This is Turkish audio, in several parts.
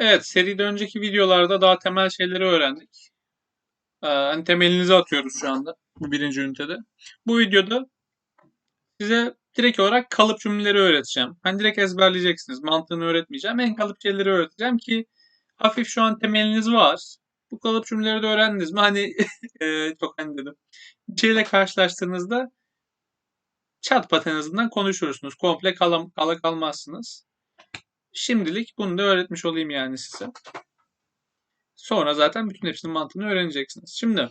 Evet, seride önceki videolarda daha temel şeyleri öğrendik. Ee, hani temelinizi atıyoruz şu anda bu birinci ünitede. Bu videoda size direkt olarak kalıp cümleleri öğreteceğim. Hani direkt ezberleyeceksiniz. Mantığını öğretmeyeceğim. En kalıp şeyleri öğreteceğim ki hafif şu an temeliniz var. Bu kalıp cümleleri de öğrendiniz mi? Hani e, çok hani dedim. Bir şeyle karşılaştığınızda chat pat en azından konuşursunuz. Komple kala, kala kalmazsınız. Şimdilik bunu da öğretmiş olayım yani size. Sonra zaten bütün hepsinin mantığını öğreneceksiniz. Şimdi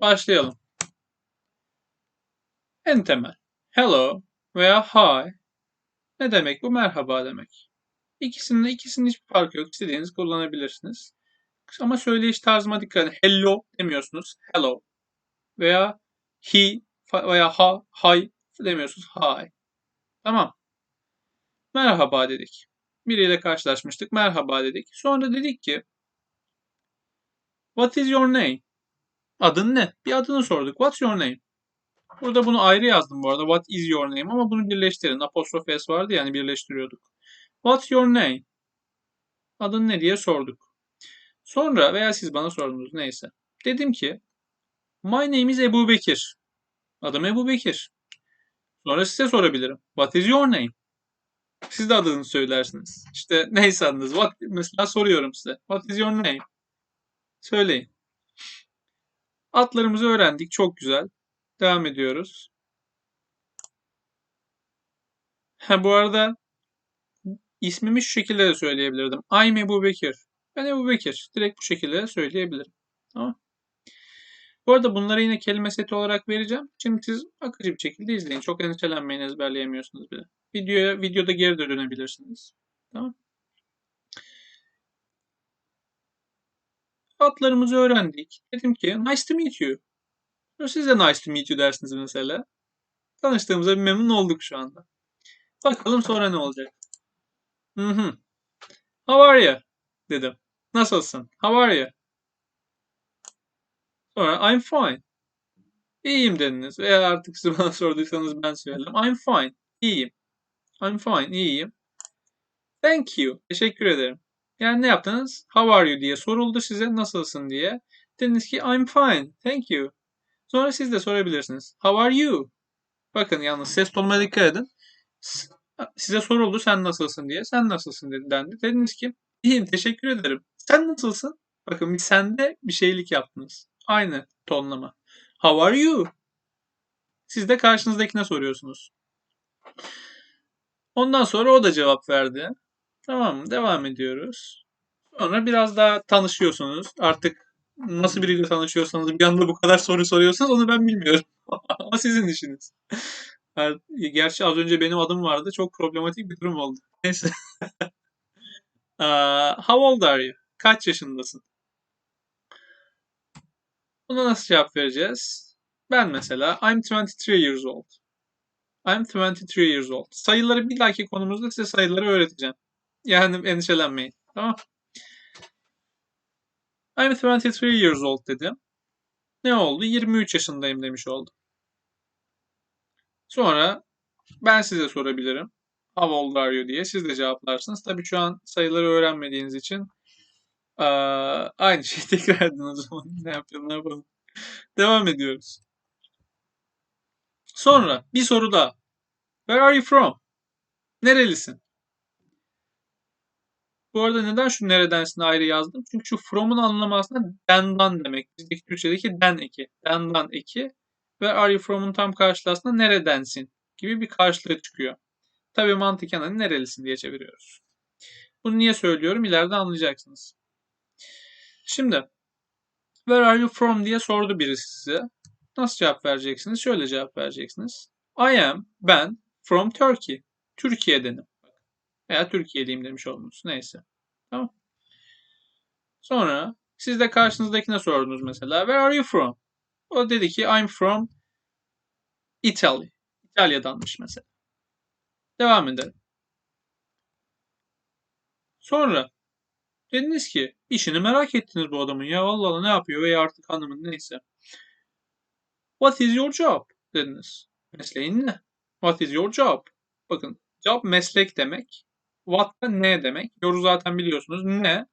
başlayalım. En temel. Hello veya hi. Ne demek bu? Merhaba demek. İkisinin ikisinin hiçbir farkı yok. İstediğiniz kullanabilirsiniz. Ama söyleyiş tarzıma dikkat edin. Hello demiyorsunuz. Hello. Veya he veya ha, hi demiyorsunuz. Hi. Tamam. Merhaba dedik. Biriyle karşılaşmıştık. Merhaba dedik. Sonra dedik ki What is your name? Adın ne? Bir adını sorduk. What's your name? Burada bunu ayrı yazdım bu arada. What is your name? Ama bunu birleştirin. Apostrofe S vardı yani birleştiriyorduk. What's your name? Adın ne diye sorduk. Sonra veya siz bana sordunuz neyse. Dedim ki My name is Ebu Bekir. Adım Ebu Bekir. Sonra size sorabilirim. What is your name? Siz de adını söylersiniz. İşte neyse adınız. What, mesela soruyorum size. What is your name? Söyleyin. Atlarımızı öğrendik. Çok güzel. Devam ediyoruz. Ha, bu arada ismimi şu şekilde de söyleyebilirdim. I'm Ebu Bekir. Ben Ebu Bekir. Direkt bu şekilde de söyleyebilirim. Tamam. Bu arada bunları yine kelime seti olarak vereceğim. Şimdi siz akıcı bir şekilde izleyin. Çok endişelenmeyin ezberleyemiyorsunuz bile. Videoya, videoda geri dönebilirsiniz. Tamam. Adlarımızı öğrendik. Dedim ki nice to meet you. Siz de nice to meet you dersiniz mesela. Tanıştığımıza bir memnun olduk şu anda. Bakalım sonra ne olacak. Hı hı. How are you? Dedim. Nasılsın? How are you? Sonra I'm fine. İyiyim dediniz. Veya artık siz bana sorduysanız ben söyledim. I'm fine. İyiyim. I'm fine. İyiyim. Thank you. Teşekkür ederim. Yani ne yaptınız? How are you diye soruldu size. Nasılsın diye. Dediniz ki I'm fine. Thank you. Sonra siz de sorabilirsiniz. How are you? Bakın yalnız ses tonuna dikkat edin. Size soruldu sen nasılsın diye. Sen nasılsın dedi, dendi. Dediniz ki iyiyim teşekkür ederim. Sen nasılsın? Bakın bir sende bir şeylik yaptınız. Aynı tonlama. How are you? Siz de karşınızdakine soruyorsunuz. Ondan sonra o da cevap verdi. Tamam mı? Devam ediyoruz. Sonra biraz daha tanışıyorsunuz. Artık nasıl biriyle tanışıyorsanız bir anda bu kadar soru soruyorsanız onu ben bilmiyorum. Ama sizin işiniz. Gerçi az önce benim adım vardı. Çok problematik bir durum oldu. Neyse. how old are you? Kaç yaşındasın? Buna nasıl cevap vereceğiz? Ben mesela I'm 23 years old. I'm 23 years old. Sayıları bir dahaki konumuzda size sayıları öğreteceğim. Yani endişelenmeyin. Tamam. I'm 23 years old dedim. Ne oldu? 23 yaşındayım demiş oldum. Sonra ben size sorabilirim. How old are you diye. Siz de cevaplarsınız. Tabii şu an sayıları öğrenmediğiniz için Aynı şeyi tekrar edin o zaman. ne yapalım ne yapalım. Devam ediyoruz. Sonra bir soru daha. Where are you from? Nerelisin? Bu arada neden şu neredensin ayrı yazdım? Çünkü şu from'un anlamı aslında dendan demek. Bizdeki Türkçedeki den eki. Dendan eki. Where are you from'un tam karşılığı aslında neredensin gibi bir karşılığı çıkıyor. Tabii mantıken hani nerelisin diye çeviriyoruz. Bunu niye söylüyorum? İleride anlayacaksınız. Şimdi Where are you from diye sordu birisi size. Nasıl cevap vereceksiniz? Şöyle cevap vereceksiniz. I am, ben, from Turkey. Türkiye'denim. Veya Türkiye'liyim demiş oldunuz. Neyse. Tamam. Sonra siz de karşınızdakine sordunuz mesela. Where are you from? O dedi ki I'm from Italy. İtalya'danmış mesela. Devam edelim. Sonra dediniz ki işini merak ettiniz bu adamın ya Allah ne yapıyor veya artık hanımın neyse. What is your job? dediniz. Mesleğin ne? What is your job? Bakın job meslek demek. What da ne demek. Yoru zaten biliyorsunuz. Ne?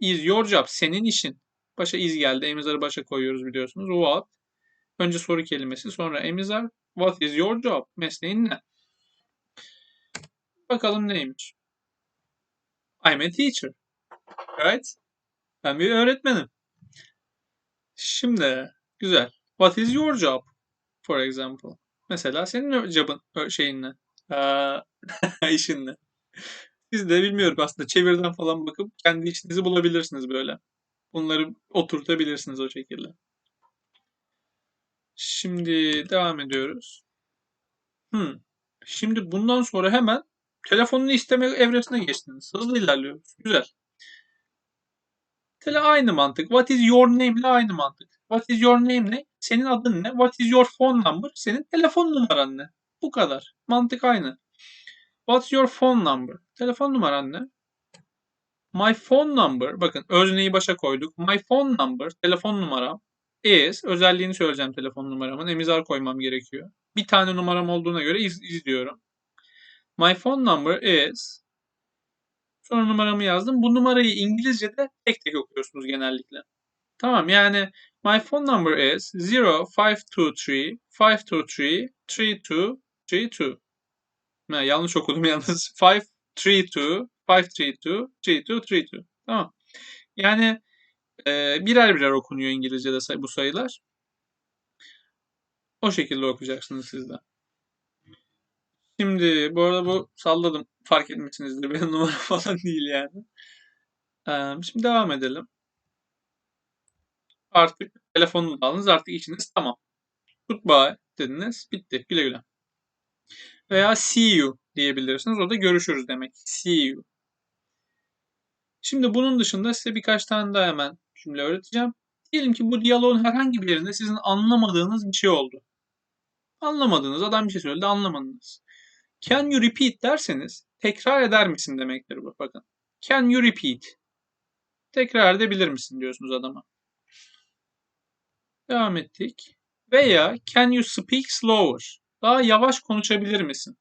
Is your job. Senin işin. Başa is geldi. Emizarı başa koyuyoruz biliyorsunuz. What? Önce soru kelimesi sonra emizar. What is your job? Mesleğin ne? Bakalım neymiş. I'm a teacher. Right? Ben bir öğretmenim. Şimdi güzel. What is your job? For example. Mesela senin job'ın şeyin ne? İşin ne? Siz de bilmiyorum aslında çevirden falan bakıp kendi işinizi bulabilirsiniz böyle. Bunları oturtabilirsiniz o şekilde. Şimdi devam ediyoruz. Hmm. Şimdi bundan sonra hemen telefonunu isteme evresine geçtiniz. Hızlı ilerliyoruz. Güzel. Tele aynı mantık. What is your name ile aynı mantık. What is your name ne? Senin adın ne? What is your phone number? Senin telefon numaran ne? Bu kadar. Mantık aynı. What's your phone number? Telefon numaran ne? My phone number. Bakın özneyi başa koyduk. My phone number. Telefon numaram. Is. Özelliğini söyleyeceğim telefon numaramın. Emizar koymam gerekiyor. Bir tane numaram olduğuna göre iz, izliyorum. My phone number is. Sonra numaramı yazdım. Bu numarayı İngilizce'de tek tek okuyorsunuz genellikle. Tamam yani my phone number is 0523 523 3232. Ha, yanlış okudum yalnız. 532 532 3232. Tamam. Yani e, birer birer okunuyor İngilizce'de bu sayılar. O şekilde okuyacaksınız siz de. Şimdi bu arada bu salladım. Fark etmişsinizdir. Benim numara falan değil yani. Şimdi devam edelim. Artık telefonumu aldınız. Artık işiniz tamam. Goodbye dediniz. Bitti. Güle güle. Veya see you diyebilirsiniz. O da görüşürüz demek. See you. Şimdi bunun dışında size birkaç tane daha hemen cümle öğreteceğim. Diyelim ki bu diyaloğun herhangi bir yerinde sizin anlamadığınız bir şey oldu. Anlamadınız. Adam bir şey söyledi anlamadınız. Can you repeat derseniz tekrar eder misin demektir bu. Bakın. Can you repeat? Tekrar edebilir misin diyorsunuz adama. Devam ettik. Veya can you speak slower? Daha yavaş konuşabilir misin?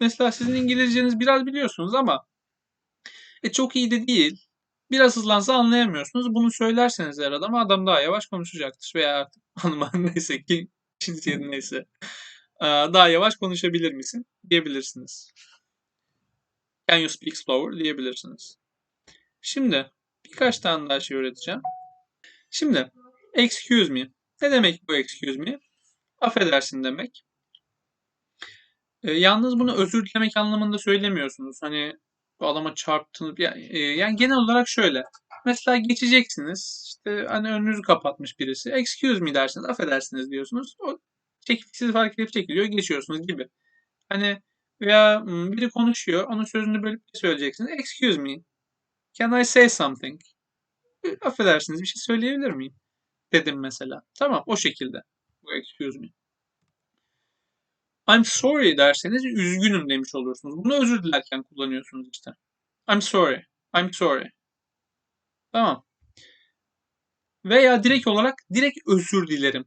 Mesela sizin İngilizceniz biraz biliyorsunuz ama e, çok iyi de değil. Biraz hızlansa anlayamıyorsunuz. Bunu söylerseniz eğer adama adam daha yavaş konuşacaktır. Veya artık hanıma neyse ki cinsiyeti neyse. Daha yavaş konuşabilir misin? Diyebilirsiniz. Can you speak slower? Diyebilirsiniz. Şimdi birkaç tane daha şey öğreteceğim. Şimdi excuse me. Ne demek bu excuse me? Affedersin demek. E, yalnız bunu özür dilemek anlamında söylemiyorsunuz. Hani bu adama çarptınız. Yani, e, yani genel olarak şöyle. Mesela geçeceksiniz. İşte hani önünüzü kapatmış birisi. Excuse me dersiniz. Affedersiniz diyorsunuz. O çekip sizi fark edip çekiliyor. Geçiyorsunuz gibi. Hani veya biri konuşuyor. Onun sözünü bölüp söyleyeceksiniz. Excuse me. Can I say something? Affedersiniz bir şey söyleyebilir miyim? Dedim mesela. Tamam o şekilde. Excuse me. I'm sorry derseniz üzgünüm demiş olursunuz. Bunu özür dilerken kullanıyorsunuz işte. I'm sorry. I'm sorry. Tamam. Veya direkt olarak direkt özür dilerim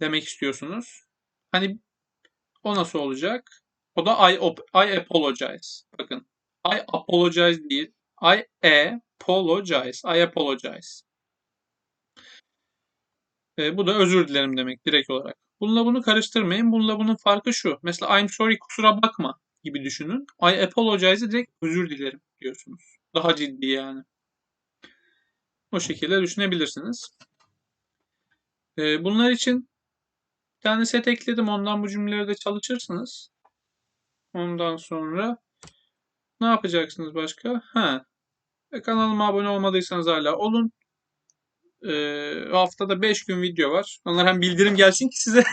demek istiyorsunuz. Hani o nasıl olacak? O da I, I apologize. Bakın. I apologize değil. I apologize. I apologize. E, bu da özür dilerim demek direkt olarak. Bununla bunu karıştırmayın. Bununla bunun farkı şu. Mesela I'm sorry kusura bakma gibi düşünün. I apologize'ı direkt özür dilerim diyorsunuz. Daha ciddi yani. O şekilde düşünebilirsiniz. E, bunlar için tane set ekledim. Ondan bu cümleleri de çalışırsınız. Ondan sonra ne yapacaksınız başka? Ha. E, kanalıma abone olmadıysanız hala olun. E, haftada 5 gün video var. Onlar hem bildirim gelsin ki size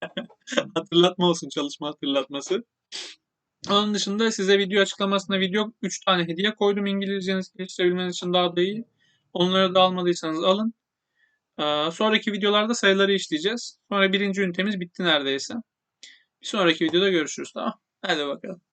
hatırlatma olsun çalışma hatırlatması. Onun dışında size video açıklamasına video 3 tane hediye koydum İngilizcenizi geliştirebilmeniz için daha da iyi. Onları da almadıysanız alın. Ee, sonraki videolarda sayıları işleyeceğiz. Sonra birinci ünitemiz bitti neredeyse. Bir sonraki videoda görüşürüz tamam. Hadi bakalım.